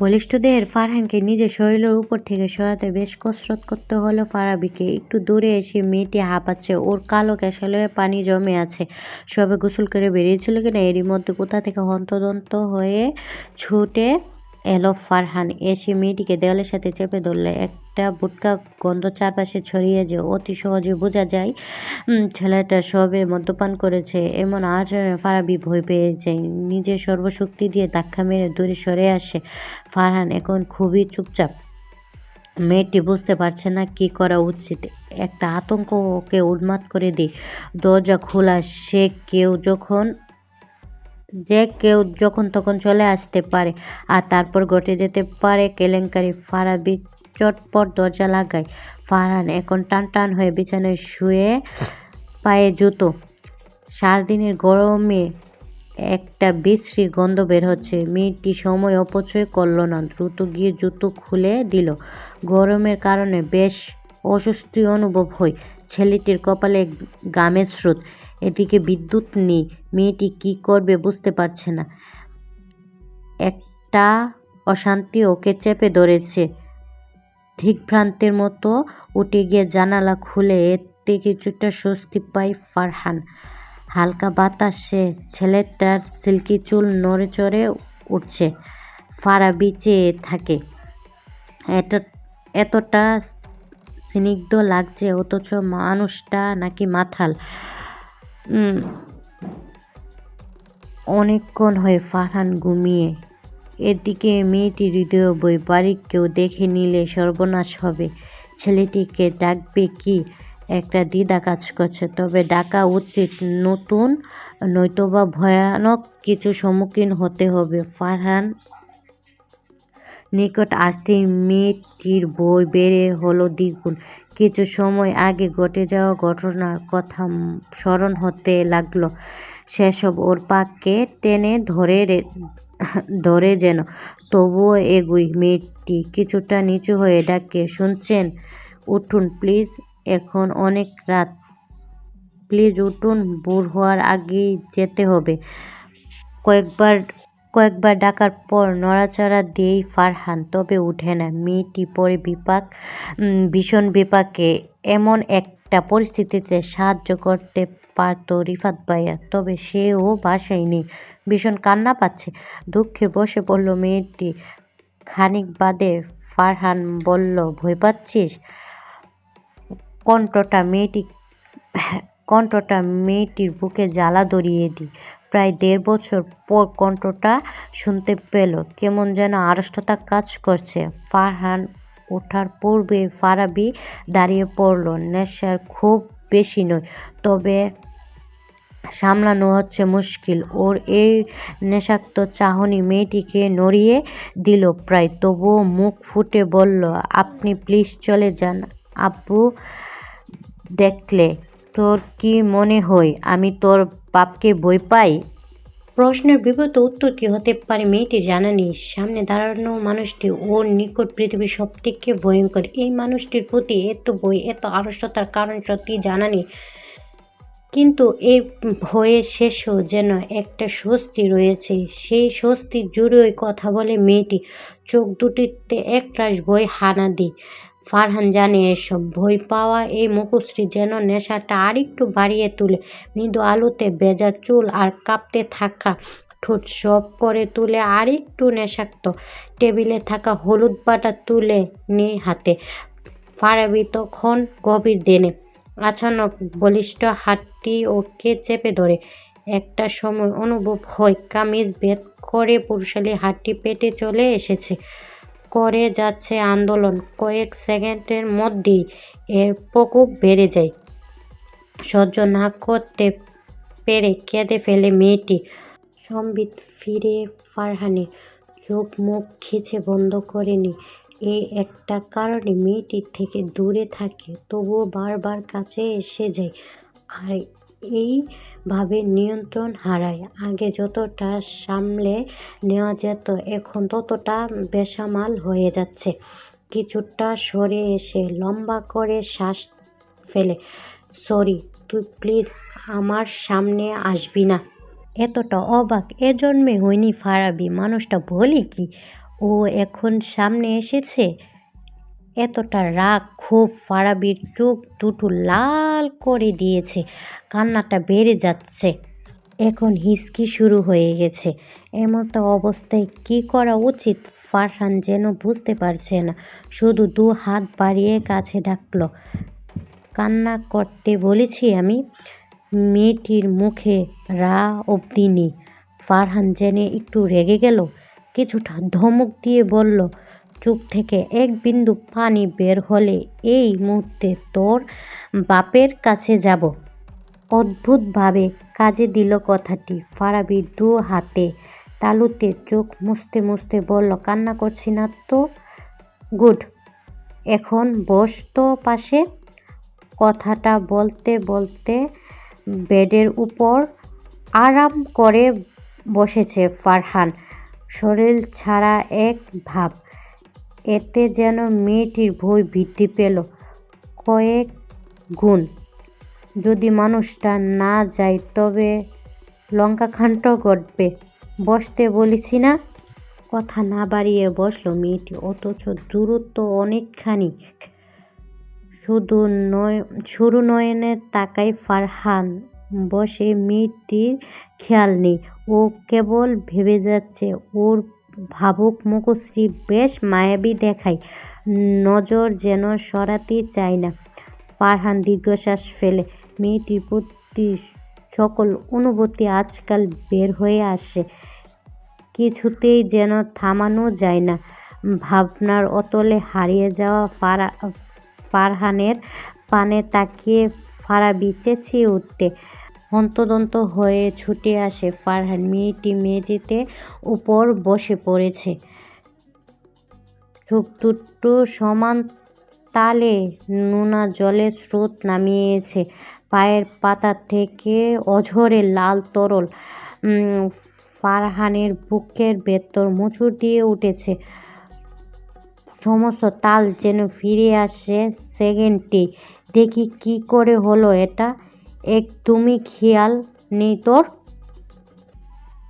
বলিষ্ঠদের ফারহানকে নিজের শরীরের উপর থেকে সরাতে বেশ কসরত করতে হলো ফারাবিকে। একটু দূরে এসে মেয়েটি হাঁপাচ্ছে। ওর কালো ক্যাশালে পানি জমে আছে। সবে গোসল করে বেরিয়েছিল কিনা এরই মধ্যে কোথা থেকে হন্তদন্ত হয়ে ছুটে এলো ফারহান। এসে মেয়েটিকে দেওয়ালের সাথে চেপে ধরলে। একটা বুটকা গন্ধ চারপাশে ছড়িয়ে যে অতি সহজে বোঝা যায় ছেলেটা সবে মদ্যপান করেছে। এমন আচরণে ফারাবি ভয় পেয়ে যায়। নিজের সর্বশক্তি দিয়ে ধাক্কা মেরে দূরে সরে আসে। ফারহান এখন খুবই চুপচাপ। মেয়েটি বুঝতে পারছে না কি করা উচিত। একটা আতঙ্ক ওকে উন্মাদ করে দিই দরজা খোলা, সে কেউ যখন, যে কেউ যখন তখন চলে আসতে পারে আর তারপর ঘটে যেতে পারে কেলেঙ্কারি। ফারাবি চটপট দরজা লাগায়। ফারহান এখন টান টান হয়ে বিছানায় শুয়ে পায়ে জুতো। সারাদিনের গরমে একটা বিশ্রী গন্ধ বের হচ্ছে। মেয়েটি সময় অপচয় করল না, দ্রুত গিয়ে জুতো খুলে দিল। গরমের কারণে বেশ অস্বস্তি অনুভব হয়। ছেলেটির কপালে গামের স্রোত, এদিকে বিদ্যুৎ নেই। মেয়েটি কি করবে বুঝতে পারছে না। একটা অশান্তি ওকে চেপে ধরেছে। দিগ্ভ্রান্তের মতো উঠে গিয়ে জানালা খুলে এতে কিছুটা স্বস্তি পায় ফারহান। হালকা বাতাসে ছেলেটার সিল্কি চুল নড়ে চড়ে উঠছে। ফারাবি চেয়ে থাকে। এত, এতটা স্নিগ্ধ লাগছে, অথচ মানুষটা নাকি মাথাল। অনেকক্ষণ হয়ে ফারহান ঘুমিয়ে। এদিকে মেয়েটি হৃদয় বই বাড়ি কেউ দেখে নিলে সর্বনাশ হবে। ছেলেটিকে ডাকবে কি? একটা দ্বিধা কাজ করছে। তবে ডাকা উচিত। নতুন, নয়তোবা ভয়ানক কিছু সম্মুখীন হতে হবে। ফারহান নিকট আসতেই মেয়েটির বই বেড়ে হলো দ্বিগুণ। কিছু সময় আগে ঘটে যাওয়া ঘটনার কথা স্মরণ হতে লাগল। সেসব ওর পাকে টেনে ধরে ধরে যেন। তবুও এগুই মেয়েটি। কিছুটা নিচু হয়ে ডাকে শুনছেন? উঠুন, প্লিজ। এখন অনেক রাত। প্লিজ উঠুন, ভোর হওয়ার আগেই যেতে হবে। কয়েকবার কয়েকবার ডাকার পর নড়াচড়া দিয়েই ফারহান, তবে উঠে না। মেয়েটি পরে বিপাক ভীষণ বিপাকে। এমন একটা পরিস্থিতিতে সাহায্য করতে পারতো রিফাত ভাইয়া, তবে সেও বাসায় নেই। ভীষণ কান্না পাচ্ছে। দুঃখে বসে পড়ল মেয়েটি। খানিক বাদে ফারহান বলল, ভয় পাচ্ছিস? কণ্ঠটা মেয়েটি কণ্ঠটা মেয়েটির বুকে জ্বালা ধরিয়ে দিই প্রায় দেড় বছর পর কণ্ঠটা শুনতে পেল, কেমন যেন আড়ষ্টতা কাজ করছে। ফারহান ওঠার পূর্বে ফারাবি দাঁড়িয়ে পড়ল, নেশার খুব বেশি নয়, তবে সামলানো হচ্ছে মুশকিল। ওর এই নেশাক্ত চাহনি মেয়েটিকে নড়িয়ে দিল প্রায়, তবুও মুখ ফুটে বলল, আপনি প্লিজ চলে যান। আব্বু দেখলে তোর কি মনে হয় আমি তোর বাপকে বই পাই? প্রশ্নের বিগত উত্তর কি হতে পারে মেয়েটি জানা নেই সামনে দাঁড়ানো মানুষটি ওর নিকট পৃথিবীর সব থেকে ভয়ঙ্কর। এই মানুষটির প্রতি এত বই এত আড়ষ্টতার কারণ সত্যি জানা নেই কিন্তু এই ভয়ের শেষেও যেন একটা স্বস্তি রয়েছে। সেই স্বস্তির জুড়েই কথা বলে মেয়েটি, চোখ দুটিতে একরাশ বই হানা দিই ফারহান জানে, এসব ভয় পাওয়া এই মুখশ্রী যেন নেশাটা আরেকটু বাড়িয়ে তুলে। মৃদু আলোতে বেজা চুল আর কাঁপতে থাকা ঠোঁট সব করে তুলে আরেকটু নেশাক্ত। টেবিলে থাকা হলুদ বাটা তুলে নিয়ে হাতে। ফারাবি তখন গভীর দেনে। আচানক বলিষ্ঠ হাতটি ওকে চেপে ধরে। একটা সময় অনুভব হয় কামিজ ভেদ করে পুরুষালী হাতটি পেটে চলে এসেছে। করে যাচ্ছে আন্দোলন। কয়েক সেকেন্ডের মধ্যেই এর প্রকোপ বেড়ে যায়। সহ্য না করতে পেরে কেঁদে ফেলে মেয়েটি। সম্বিত ফিরে ফারহানে চোখ মুখ খিচে বন্ধ করেনি এই একটা কারণে মেয়েটির থেকে দূরে থাকে, তবুও বারবার কাছে এসে যায়। আর এইভাবে নিয়ন্ত্রণ হারায়। আগে যতটা সামলে নেওয়া যেত, এখন ততটা বেসামাল হয়ে যাচ্ছে। কিছুটা সরে এসে লম্বা করে শ্বাস ফেলে, সরি, তুই প্লিজ আমার সামনে আসবি না। এতটা অবাক। এ জন্মে হয়নি ফারাবি, মানুষটা বলি কি? ও এখন সামনে এসেছে? এতটা রাগ, খুব ফারাবির চোখ দুটো লাল করে দিয়েছে। কান্নাটা বেড়ে যাচ্ছে। এখন হিসকি শুরু হয়ে গেছে। এমতো অবস্থায় কি করা উচিত? ফারহান যেন বুঝতে পারছে না। শুধু দু হাত বাড়িয়ে কাছে ডাকলো। কান্না করতে বলেছি আমি? মেয়েটির মুখে রা অব্দি ফারহান জেনে একটু রেগে গেল। কিছুটা ধমক দিয়ে বলল চোখ থেকে এক বিন্দু পানি বের হলে এই মুহূর্তে তোর বাপের কাছে যাব। অদ্ভুতভাবে কাজে দিল কথাটি। ফারাবি দু হাতে তালুতে চোখ মুছতে মুছতে বলল, কান্না করছি না তো? গুড, এখন বস তো পাশে। কথাটা বলতে বলতে বেডের উপর আরাম করে বসেছে ফারহান। শরীর ছাড়া এক ভাব। এতে যেন মেয়েটির ভয় বৃদ্ধি পেল। কয়েক গুণ। যদি মানুষটা না যায়, তবে লঙ্কাকাণ্ড ঘটবে। বসতে বলেছি না? কথা না বাড়িয়ে বসল মেয়েটি, অথচ দূরত্ব অনেকখানি। শুধু নয়, শুরু নয়নে তাকাই ফারহান। বসে মেয়েটির খেয়াল নেই। ও কেবল ভেবে যাচ্ছে, ওর ভাবুক মুখশ্রী বেশ মায়াবী দেখায়। নজর যেন সরাতে চায় না। ফারহান দীর্ঘশ্বাস ফেলে। মেয়েটির প্রতি সকল অনুভূতি আজকাল বের হয়ে আসে। কিছুতেই যেন থামানো যায় না। ভাবনার অতলে হারিয়ে যাওয়া ফারা, ফারহানের পানে তাকিয়ে ফারাবি চেঁচিয়ে উঠতে হন্তদন্ত হয়ে ছুটে আসে ফারহান। মেয়েটি মেঝেতে উপর বসে পড়েছে। চোখ সমান তালে নোনা জলের স্রোত নামিয়েছে। পায়ের পাতা থেকে অঝরে লাল তরল ফারহানের বুকের ভেতর মুচুর দিয়ে উঠেছে। সমস্ত তাল যেন ফিরে আসে সেকেন্ডটি। দেখি কি করে হলো এটা। একদমই খেয়াল নেই তোর?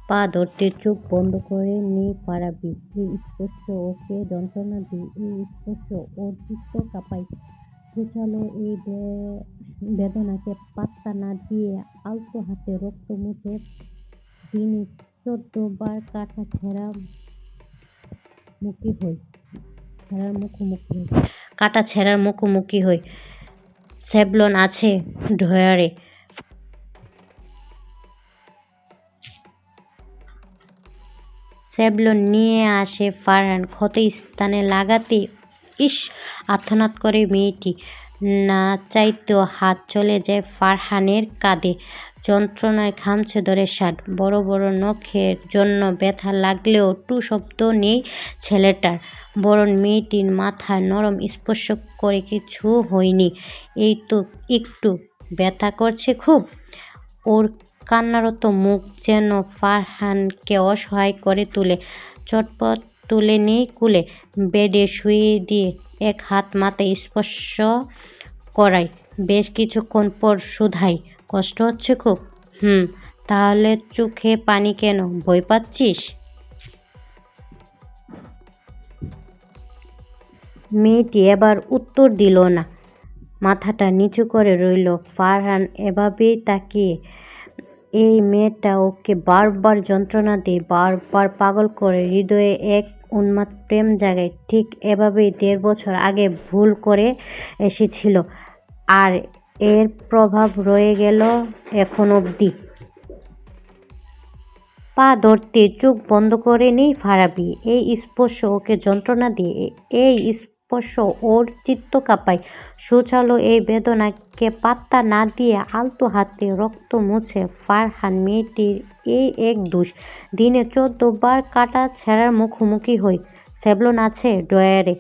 পা ধরতে চোখ বন্ধ করে পারাবি। এই স্পর্শ ওকে যন্ত্রণা এই স্পর্শ ওর কাঁপাই এই বেদনাকে পাত্তা না দিয়ে আলতো হাতে রক্ত মুছে দিনে চোদ্দ বার কাটা ছেঁড়া মুখী হই। ছেঁড়ার মুখোমুখি কাটা ছেঁড়ার মুখোমুখি হই। স্যাভলন আছে ড্রয়ারে। স্যাভলন নিয়ে আসে ফারহান ক্ষত স্থানে লাগাতে ইস, আর্তনাদ করে মেয়েটি। না চাইতেও হাত চলে যায় ফারহানের কাঁধে। যন্ত্রণায় খামছে ধরে ষাট। বড় বড় নখের জন্য ব্যথা লাগলেও টু শব্দ নেই ছেলেটার। বরং মেয়েটির মাথায় নরম স্পর্শ করে কিছু হয়নি। এই তো একটু ব্যথা করছে খুব। ওর কান্নারত মুখ যেন ফারহানকে অসহায় করে তুলে, চটপট তুলে নেই কুলে, বেডে শুয়ে দিয়ে এক হাত মাথায় স্পর্শ করাই বেশ কিছুক্ষণ পর শুধাই কষ্ট হচ্ছে খুব? হুম, তাহলে চোখে পানি কেন? ভয় পাচ্ছিস? মেয়েটি এবার উত্তর দিল না। মাথাটা নিচু করে রইল। ফারহান এভাবেই তাকিয়ে এই মেয়েটা ওকে বারবার যন্ত্রণা দিয়ে, বারবার পাগল করে, হৃদয়ে এক উন্মাদ প্রেম জাগায়। ঠিক এভাবেই দেড় বছর আগে ভুল করে এসেছিল। আর এর প্রভাব রয়ে গেল এখন অবধি। পা ধরতে চোখ বন্ধ করে নেই ফারাবি। এই স্পর্শ ওকে যন্ত্রণা দিয়ে। এই স্পর্শ ওর চিত্ত কাঁপায়। সুচালো এই বেদনাকে পাত্তা না দিয়ে আলতো হাতে রক্ত মুছে ফারহান মেয়েটির এই এক দুষ। দিনে চোদ্দ বার কাটা ছেঁড়ার মুখোমুখি হই। সেবলন আছে ড্রয়ারে।